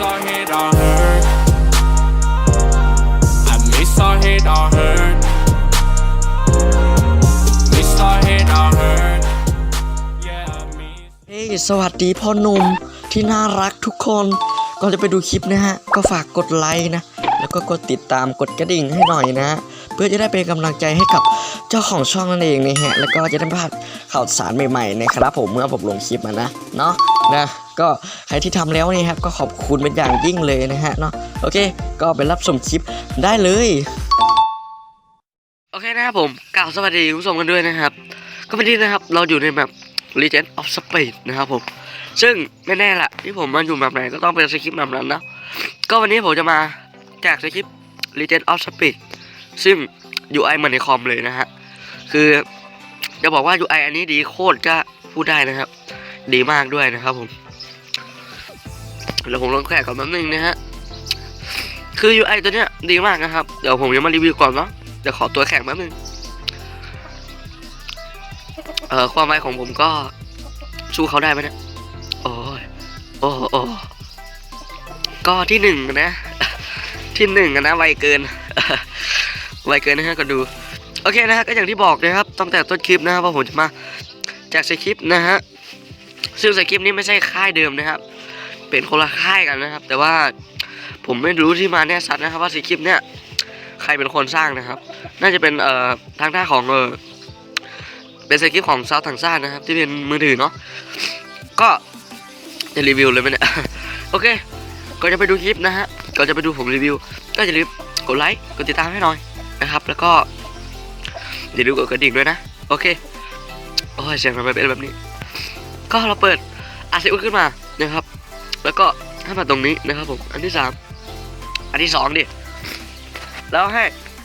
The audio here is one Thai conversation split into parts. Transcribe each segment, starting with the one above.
our head all hurt. I miss our head all hurt. Miss our head all hurt. Yeah, I miss. เฮ้ยสวัสดีพ่อหนุ่มที่น่ารักทุกคน ก่อนจะไปดูคลิปนะฮะ ก็ฝากกดไลค์นะ แล้วก็กดติดตามกดกระดิ่งให้หน่อยนะเพื่อจะได้เป็นกำลังใจให้กับเจ้าของช่องนั่นเองนะฮะ แล้วก็จะได้ไม่พลาดข่าวสารใหม่ๆนะครับผมเมื่อผมลงคลิปมานะ เนาะ นะก็ใครที่ทำแล้วนี่ครับก็ขอบคุณเป็นอย่างยิ่งเลยนะฮะเนาะโอเค ก็ไปรับชมคลิปได้เลยโอเคนะครับผมกล่าวสวัสดีคุณผู้ชมกันด้วยนะครับ ก็วันนี้นะครับเราอยู่ในแบบ Legend of Speed นะครับผม ซึ่งไม่แน่ละที่ผมมาอยู่แบบไหนก็ต้องเป็นสคริปต์แบบนั้นนะก็วันนี้ผมจะมาแจกสคริปต์ Legend of Speed ซึ่ง UI เหมือนในคอมเลยนะฮะคือจะบอกว่า UI อันนี้ดีโคตรก็พูดได้นะครับ ดีมากด้วยนะครับผมแล้วผมลองแขกก่อนแป๊บนึงนะฮะคือ UI ตัวเนี้ยดีมากนะครับ เดี๋ยวผมจะมารีวิวก่อนเนาะเดี๋ยวขอตัวแข่งแป๊บนึงเอ่อความหมายของผมก็สู้เขาได้ไหมเนี่ยโอ้ยโอ้โอ้ก็ที่หนึ่งนะ ที่หนึ่งนะไวเกินไวเกินนะฮะก็ดู โอเคนะฮะก็อย่างที่บอกนะครับตั้งแต่ต้นคลิปนะครับว่าผมจะมาแจกสคริปต์นะฮะ ซึ่งสคริปต์นี้ไม่ใช่ค่ายเดิมนะครับ เป็นคนละค่ายกันนะครับ แต่ว่าผมไม่รู้ที่มาแน่ชัดนะครับว่าสคริปต์เนี่ยใครเป็นคนสร้างนะครับ น่าจะเป็นเอ่อทางด้านของเออเป็นสคริปต์ของซาวถังซ่านะครับ ที่เป็นมือถือเนาะก็จะรีวิวเลยไหมเนี่ยโอเคก่อนจะไปดูคลิปนะฮะก่อนจะไปดูผมรีวิว ก็อย่าลืมกดไลค์กดติดตามให้หน่อยนะครับ แล้วก็อย่าลืมกดกระดิ่งด้วยนะ โอเคโอ้ยเสียงทำไมเป็นแบบนี้ ก็เราเปิดอาซิอุขึ้นมานะครับ แล้วก็ให้มาตรงนี้นะครับผม อันที่สามอันที่สองดิ แล้วให้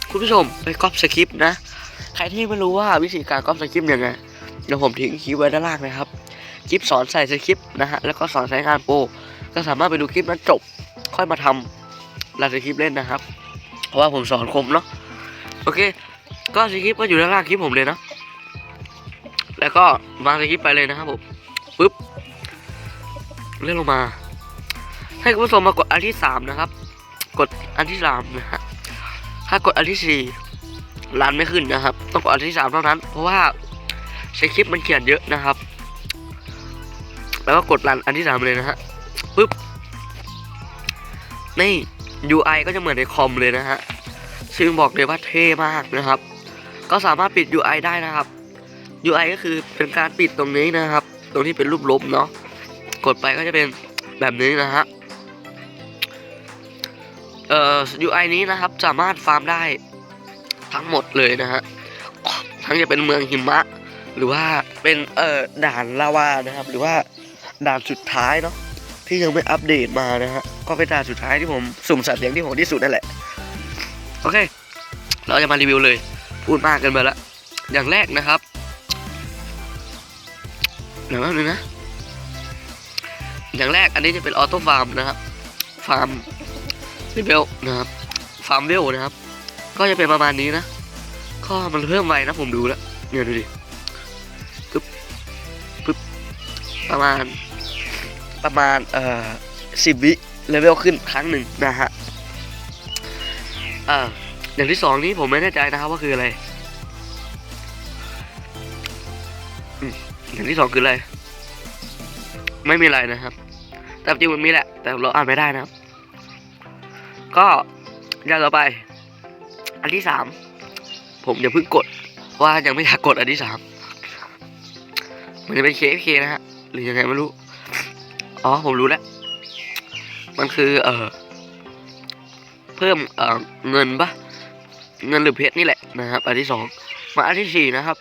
คุณผู้ชมไปก๊อปสคริปต์นะ ใครที่ไม่รู้ว่าวิธีการก๊อปสคริปต์ยังไง เดี๋ยวผมทิ้งคลิปไว้ด้านล่างนะครับ คลิปสอนใส่สคริปต์นะฮะ แล้วก็สอนใช้งานโปร ก็สามารถไปดูคลิปนั้นจบ ค่อยมาทำรายสคริปต์เล่นนะครับ เพราะว่าผมสอนคมเนาะ โอเค ก็สคริปต์ก็อยู่ด้านล่างคลิปผมเลยนะ แล้วก็วางสคริปต์ไปเลยนะครับผม ปึ๊บเลื่อนลงมา ให้คุณผู้ชมมากดอันที่สามนะครับ กดอันที่สามนะฮะถ้ากดอันที่สี่รันไม่ขึ้นนะครับ ต้องกดอันที่สามเท่านั้น เพราะว่าสคริปมันเขียนเยอะนะครับ แล้วก็กดรันอันที่สามเลยนะฮะปึ๊บนี่ UI ก็จะเหมือนในคอมเลยนะฮะซึ่งบอกเลยว่าเท่มากนะครับ ก็สามารถปิด UI ได้นะครับ UI ก็คือเป็นการปิดตรงนี้นะครับ ตรงที่เป็นรูปลบเนาะกดไปก็จะเป็นแบบนี้นะฮะเอ่อ UI นี้นะครับสามารถฟาร์มได้ทั้งหมดเลยนะฮะทั้งจะเป็นเมืองหิมะ หรือว่าเป็นเอ่อด่านลาวานะครับ หรือว่าด่านสุดท้ายเนาะที่ยังไม่อัปเดตมานะฮะก็เป็นด่านสุดท้ายที่ผมสุ่มสัตว์เลี้ยงที่โหดที่สุดนั่นแหละโอเค เราจะมารีวิวเลย พูดมากกันไปแล้วอย่างแรกนะครับ เดี๋ยวแป๊บนึงนะ อย่างแรกอันนี้จะเป็นออโต้ฟาร์มนะครับ ฟาร์มเวลนะครับ ฟาร์มเวลนะครับ ก็จะเป็นประมาณนี้นะ ก็มันเพิ่มไวนะผมดูแล้ว เนี่ยดูดิประมาณ ประมาณ เอ่อสิบวิเลเวลขึ้นครั้งหนึ่งนะฮะ อ่า อย่างที่สองนี้ผมไม่แน่ใจนะครับว่าคืออะไร อย่างที่สองคืออะไร ไม่มีอะไรนะครับ แต่จริงมันมีแหละ แต่เราอ่านไม่ได้นะครับ ก็อย่างต่อไป อันที่สามผมอย่าเพิ่งกด ว่ายังไม่อยากกดอันที่สามมันจะเป็น KFK นะฮะ หรือยังไงไม่รู้ อ๋อ ผมรู้แล้ว มันคือ เอ่อ เพิ่ม เอ่อ เงินปะเงินหรือเพชรนี่แหละนะครับ อันที่สอง มาอันที่สี่นะครับ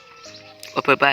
เปิดไป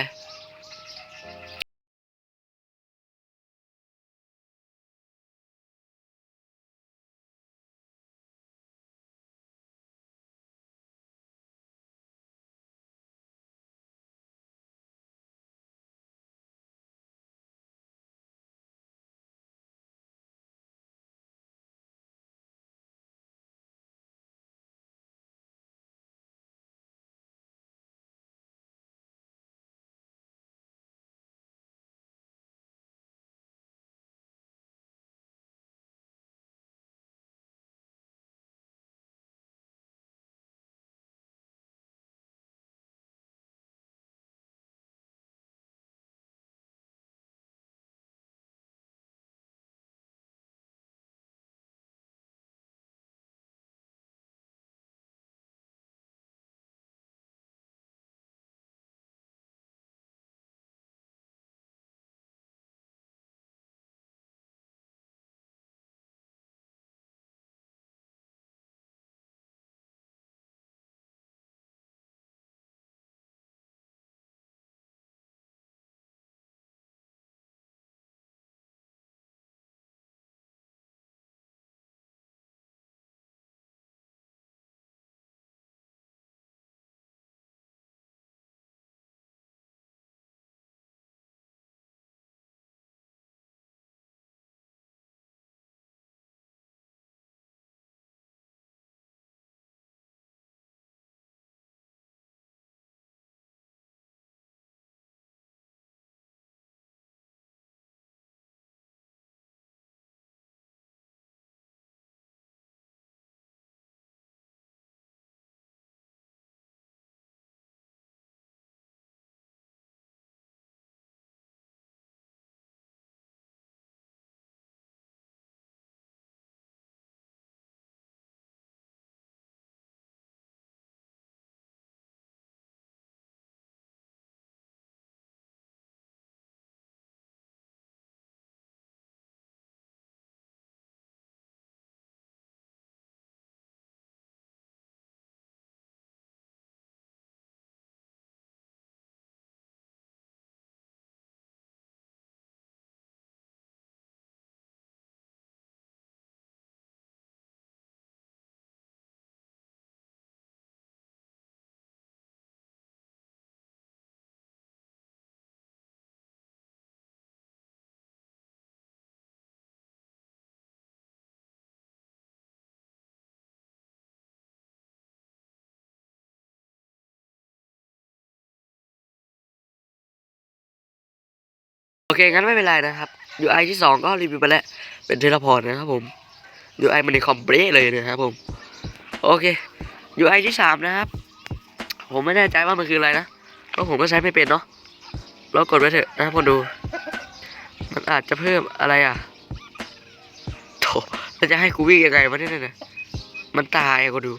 โอเคงั้นไม่เป็นไรนะครับ UI ที่สองก็รีวิวไปแล้ว เป็นเทเลพอร์ตนะครับผม UI มันในคอมเบรเลยนะครับผม โอเค UI ที่สามนะครับ ผมไม่แน่ใจว่ามันคืออะไรนะ เพราะผมก็ใช้ไม่เป็นเนาะเรากดไว้เถอะนะครับคนดู มันอาจจะเพิ่มอะไรอะโถแล้วจะให้กูวิ่งยังไงวะเนี่ยนะมันตายคนดู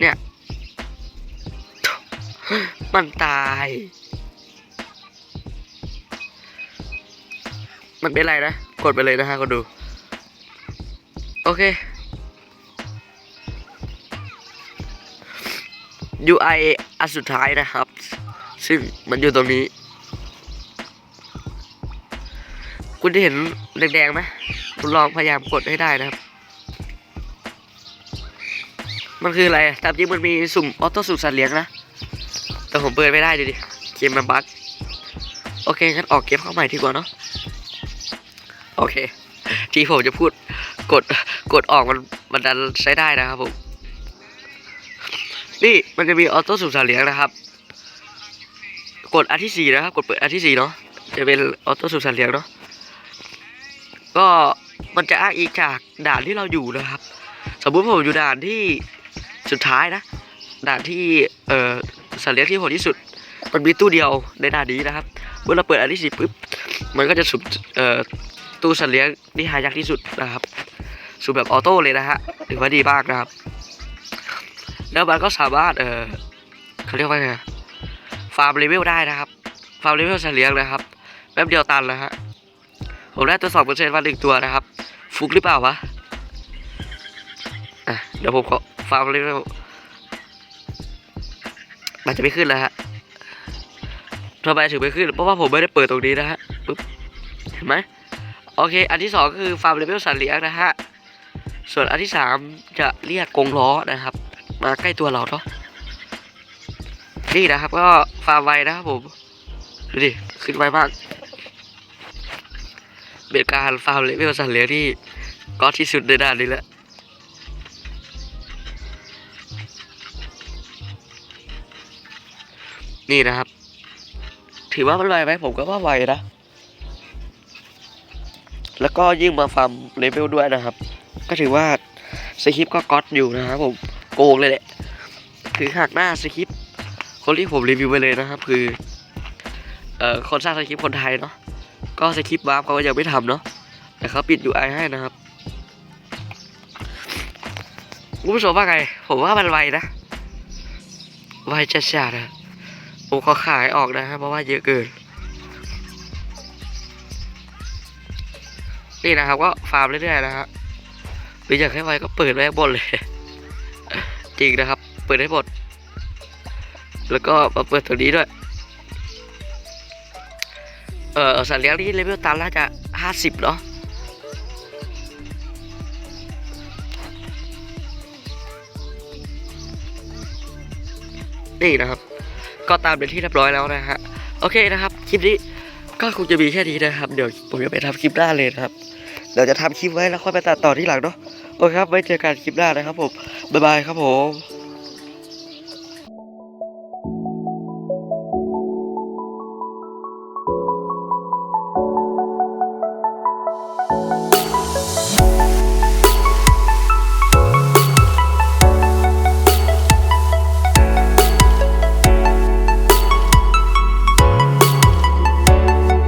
เนี่ย มันตาย มันเป็นไรนะ กดไปเลยนะฮะคนดู โอเค UI อันสุดท้ายนะครับ ซึ่งมันอยู่ตรงนี้ คุณได้เห็นแดงๆไหมคุณลองพยายามกดให้ได้นะครับ มันคืออะไรตามจริงมันมีสุ่มออโต้สุ่มสัตว์เลี้ยงนะ แต่ผมเปิดไม่ได้ดูดิ เกมมันบั๊กโอเคงั้นออกเกมเข้าใหม่ดีกว่าเนาะ โอเค ที่ผมจะพูดกดกดออกมันมันดันใช้ได้นะครับผม นี่มันจะมีออโต้สุ่มสัตว์เลี้ยงนะครับ กดอันที่สี่นะครับ กดเปิดอันที่สี่เนาะจะเป็นออโต้สุ่มสัตว์เลี้ยงเนาะก็มันจะอ้างอิงจากด่านที่เราอยู่นะครับ สมมุติผมอยู่ด่านที่สุดท้ายนะ ด่านที่เอ่อสัตว์เลี้ยงที่โหดที่สุดมันมีตู้เดียวในด่านนี้นะครับ เมื่อเราเปิดอันที่สี่ปุ๊บมันก็จะสุ่มเอ่อ ตู้สัตว์เลี้ยงที่หายากที่สุดนะครับสุ่มแบบออโต้เลยนะฮะถือว่าดีมากนะครับ แล้วมันก็สามารถเออเขาเรียกว่าไงฟาร์มเลเวลได้นะครับ ฟาร์มเลเวลสัตว์เลี้ยงนะครับแป๊บเดียวตันแล้วฮะผมได้ตัวสองเปอร์เซ็นต์มาหนึ่งตัวนะครับ ฟุกหรือเปล่าวะอะเดี๋ยวผมขอฟาร์มเลเวลมันจะไม่ขึ้นแล้วฮะทำไมถึงไม่ขึ้น เพราะว่าผมไม่ได้เปิดตรงนี้นะฮะปึ๊บเห็นไหม โอเค อันที่สองก็คือฟาร์มเลเวลสัตว์เลี้ยงนะฮะ ส่วนอันที่สามจะเรียกกงล้อนะครับ มาใกล้ตัวเราเนาะ นี่นะครับก็ฟาร์มไวนะครับผม ดูดิ ขึ้นไวมาก เป็นการฟาร์มเลเวลสัตว์เลี้ยงที่ก็ที่สุดในด้านนี้แหละนี่นะครับ ถือว่ามันไวไหมผมก็ว่าไวนะ แล้วก็ยิ่งมาฟาร์มเลเวลด้วยนะครับ ก็ถือว่าสคริปต์ก็ก๊อตอยู่นะครับผมโกงเลยแหละคือหักหน้าสคริปต์คนที่ผมรีวิวไปเลยนะครับ คือเอ่อคนสร้างสคริปต์คนไทยเนาะก็สคริปวาร์ปเขาก็ยังไม่ทำเนาะแต่เขาปิด UI ให้นะครับคุณผู้ชมว่าไง ผมว่ามันไวนะไวจัดนะผมขอขายออกนะครับเพราะว่าเยอะเกิน นี่นะครับ ก็ฟาร์มเรื่อยๆนะฮะหรืออยากให้ไวก็เปิดไว้หมดเลย จริงนะครับ เปิดให้หมด แล้วก็มาเปิดตัวนี้ด้วย เออสัตว์เลี้ยงที่เลเวลตันน่าจะห้าสิบเนาะนี่นะครับ ก็ตามเป็นที่เรียบร้อยแล้วนะฮะ โอเคนะครับ คลิปนี้ ก็คงจะมีแค่นี้นะครับ เดี๋ยวผมจะไปทำคลิปหน้าเลยนะครับ เดี๋ยวจะทำคลิปไว้แล้วค่อยไปตัดต่อที่หลังเนาะ โอเคครับ ไว้เจอกันคลิปหน้านะครับผม บ๊ายบายครับผม